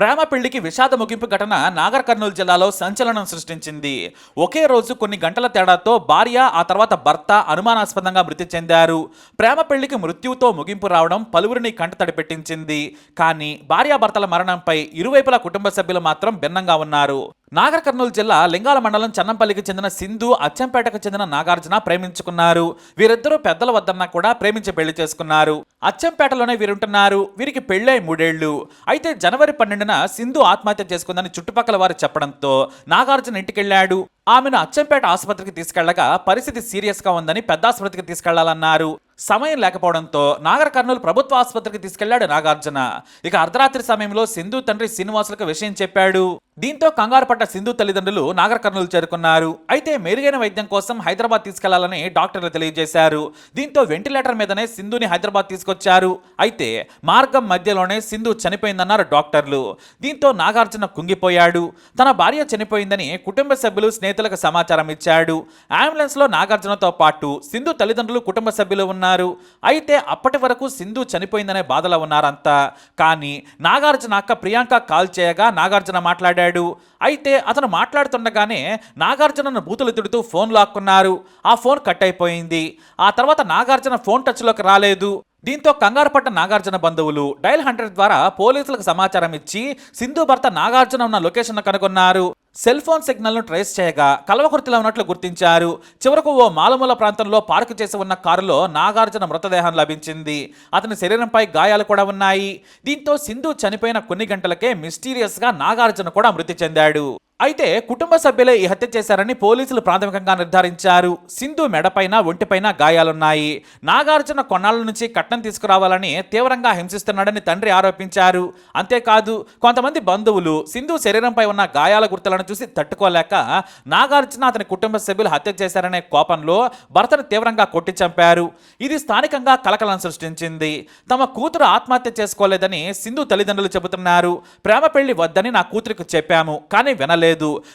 ప్రేమ పెళ్ళికి విషాద ముగింపు ఘటన నాగర్ కర్నూలు జిల్లాలో సంచలనం సృష్టించింది. ఒకే రోజు కొన్ని గంటల తేడాతో భార్య ఆ తర్వాత భర్త అనుమానాస్పదంగా మృతి చెందారు. ప్రేమ పెళ్ళికి మృత్యుతో ముగింపు రావడం పలువురిని కంటతడి పెట్టించింది. కానీ భార్యాభర్తల మరణంపై ఇరువైపుల కుటుంబ సభ్యులు మాత్రం భిన్నంగా ఉన్నారు. నాగర్ కర్నూలు జిల్లా లింగాల మండలం చన్నంపల్లికి చెందిన సింధు అచ్చంపేటకు చెందిన నాగార్జున ప్రేమించుకున్నారు. వీరిద్దరూ పెద్దల వద్దన్నా కూడా ప్రేమించి పెళ్ళి చేసుకున్నారు. అచ్చంపేటలోనే వీరుంటున్నారు. వీరికి పెళ్ళై మూడేళ్ళు అయితే జనవరి పన్నెండున సింధు ఆత్మహత్య చేసుకుందని చుట్టుపక్కల వారు చెప్పడంతో నాగార్జున ఇంటికెళ్ళాడు ఆమెను అచ్చంపేట ఆసుపత్రికి తీసుకెళ్ళగా పరిస్థితి సీరియస్గా ఉందని పెద్ద ఆసుపత్రికి తీసుకెళ్ళాలన్నారు. సమయం లేకపోవడంతో నాగర్ కర్నూలు ప్రభుత్వ ఆసుపత్రికి తీసుకెళ్ళాడు నాగార్జున. ఇక అర్ధరాత్రి సమయంలో సింధు తండ్రి శ్రీనివాసులకు విషయం చెప్పాడు. దీంతో కంగారు పడ్డ సింధు తల్లిదండ్రులు నాగర్ కర్నూలు చేరుకున్నారు. అయితే మెరుగైన వైద్యం కోసం హైదరాబాద్ తీసుకెళ్ళాలని డాక్టర్లు తెలియజేశారు. దీంతో వెంటిలేటర్ మీదనే సింధుని హైదరాబాద్ తీసుకొచ్చారు. అయితే మార్గం మధ్యలోనే సింధు చనిపోయిందన్నారు డాక్టర్లు. దీంతో నాగార్జున కుంగిపోయాడు. తన భార్య చనిపోయిందని కుటుంబ సభ్యులు స్నేహితులకు సమాచారం ఇచ్చాడు. అంబులెన్స్లో నాగార్జునతో పాటు సింధు తల్లిదండ్రులు కుటుంబ సభ్యులు ఉన్నారు. అయితే అప్పటి వరకు సింధు చనిపోయిందనే బాధలో ఉన్నారంతా. కానీ నాగార్జున అక్క ప్రియాంక కాల్ చేయగా నాగార్జున మాట్లాడాడు. అయితే అతను మాట్లాడుతుండగానే నాగార్జునను బూతులు తిడుతూ ఫోన్ లాక్కున్నారు. ఆ ఫోన్ కట్ అయిపోయింది. ఆ తర్వాత నాగార్జున ఫోన్ టచ్లోకి రాలేదు. దీంతో కంగారు నాగార్జున బంధువులు డైల్ హండ్రెడ్ ద్వారా పోలీసులకు సమాచారం ఇచ్చి సింధు భర్త నాగార్జున ఉన్న లొకేషన్ కనుగొన్నారు. సెల్ ఫోన్ సిగ్నల్ను ట్రేస్ చేయగా కలవకుర్తిలో ఉన్నట్లు గుర్తించారు. చివరకు ఓ మాలమూల ప్రాంతంలో పార్కు చేసి ఉన్న కారులో నాగార్జున మృతదేహం లభించింది. అతని శరీరంపై గాయాలు కూడా ఉన్నాయి. దీంతో సింధు చనిపోయిన కొన్ని గంటలకే మిస్టీరియస్గా నాగార్జున కూడా మృతి చెందాడు. అయితే కుటుంబ సభ్యులే ఈ హత్య చేశారని పోలీసులు ప్రాథమికంగా నిర్ధారించారు. సింధు మెడపైన ఒంటిపైన గాయాలున్నాయి. నాగార్జున కొన్నాళ్ళ నుంచి కట్నం తీసుకురావాలని తీవ్రంగా హింసిస్తున్నాడని తండ్రి ఆరోపించారు. అంతేకాదు కొంతమంది బంధువులు సింధు శరీరంపై ఉన్న గాయాల గుర్తులను చూసి తట్టుకోలేక నాగార్జున అతని కుటుంబ సభ్యులు హత్య చేశారనే కోపంలో భర్తను తీవ్రంగా కొట్టి చంపారు. ఇది స్థానికంగా కలకలం సృష్టించింది. తమ కూతురు ఆత్మహత్య చేసుకోలేదని సింధు తల్లిదండ్రులు చెబుతున్నారు. ప్రేమ పెళ్ళి వద్దని నా కూతురికి చెప్పాము కానీ వినలేదు.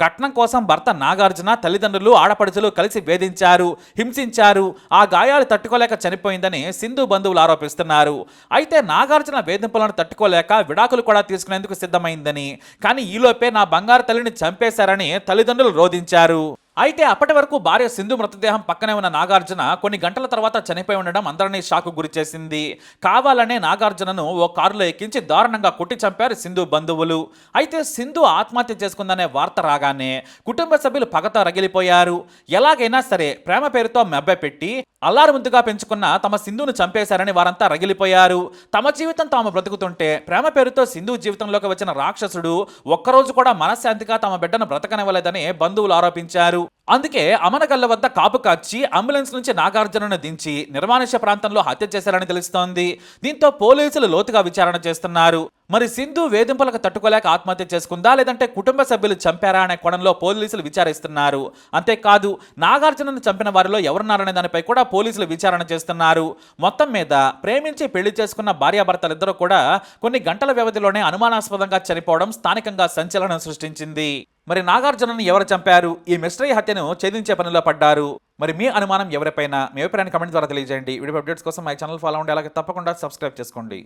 కట్నం కోసం భర్త నాగార్జున తల్లిదండ్రులు ఆడపడుచులు కలిసి వేధించారు హింసించారు. ఆ గాయాలు తట్టుకోలేక చనిపోయిందని సింధు బంధువులు ఆరోపిస్తున్నారు. అయితే నాగార్జున వేధింపులను తట్టుకోలేక విడాకులు కూడా తీసుకునేందుకు సిద్ధమైందని. కానీ ఈలోపే నా బంగారు తల్లిని చంపేశారని తల్లిదండ్రులు రోధించారు. అయితే అప్పటి వరకు భార్య సింధు మృతదేహం పక్కనే ఉన్న నాగార్జున కొన్ని గంటల తర్వాత చనిపోయి ఉండడం అందరినీ షాకు గురి చేసింది. కావాలనే నాగార్జునను ఓ కారులో ఎక్కించి దారుణంగా కొట్టి చంపారు సింధు బంధువులు. అయితే సింధు ఆత్మహత్య చేసుకుందనే వార్త రాగానే కుటుంబ సభ్యులు పగతో రగిలిపోయారు. ఎలాగైనా సరే ప్రేమ పేరుతో మెబ్బ పెట్టి అల్లారు ముందుగా పెంచుకున్న తమ సింధును చంపేశారని వారంతా రగిలిపోయారు. తమ జీవితం తాము బ్రతుకుతుంటే ప్రేమ పేరుతో సింధు జీవితంలోకి వచ్చిన రాక్షసుడు ఒక్కరోజు కూడా మనశ్శాంతిగా తమ బిడ్డను బ్రతకనివ్వలేదని బంధువులు ఆరోపించారు. అందుకే అమనగల్ల వద్ద కాపు కార్చి అంబులెన్స్ నుంచి నాగార్జునను దించి నిర్మానుష్య ప్రాంతంలో హత్య చేశారని తెలుస్తోంది. దీంతో పోలీసులు లోతుగా విచారణ చేస్తున్నారు. మరి సింధు వేధింపులకు తట్టుకోలేక ఆత్మహత్య చేసుకుందా లేదంటే కుటుంబ సభ్యులు చంపారా అనే కోణంలో పోలీసులు విచారిస్తున్నారు. అంతేకాదు నాగార్జునను చంపిన వారిలో ఎవరున్నారనే దానిపై కూడా పోలీసులు విచారణ చేస్తున్నారు. మొత్తం మీద ప్రేమించి పెళ్ళి చేసుకున్న భార్యాభర్తలిద్దరూ కూడా కొన్ని గంటల వ్యవధిలోనే అనుమానాస్పదంగా చనిపోవడం స్థానికంగా సంచలనం సృష్టించింది. మరి నాగార్జునను ఎవరు చంపారు? ఈ మిస్టరీ హత్యను ఛేదించే పనిలో పడ్డారు. మరి మీ అనుమానం ఎవరిపైనా? మీ అభిప్రాయాన్ని కమెంట్ ద్వారా తెలియజేయండి. వీడియో అప్డేట్స్ కోసం మై ఛానల్ ఫాలో ఉండే అలాగే తప్పకుండా సబ్స్క్రైబ్ చేసుకోండి.